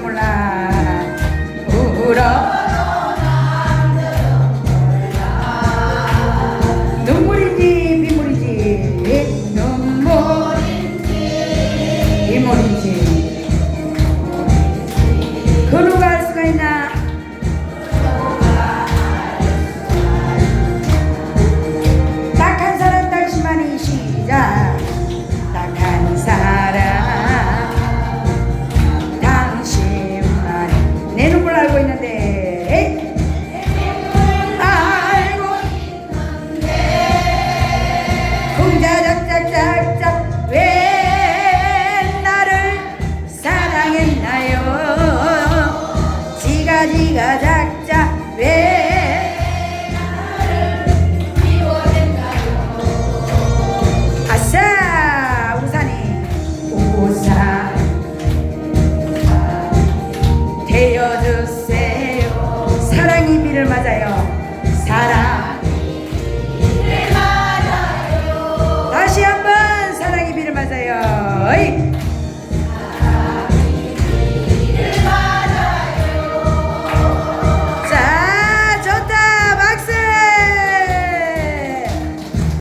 como la 지가 작작 왜? 아싸 우산이. 우산. 되어주세요. 사랑이 비를 맞아요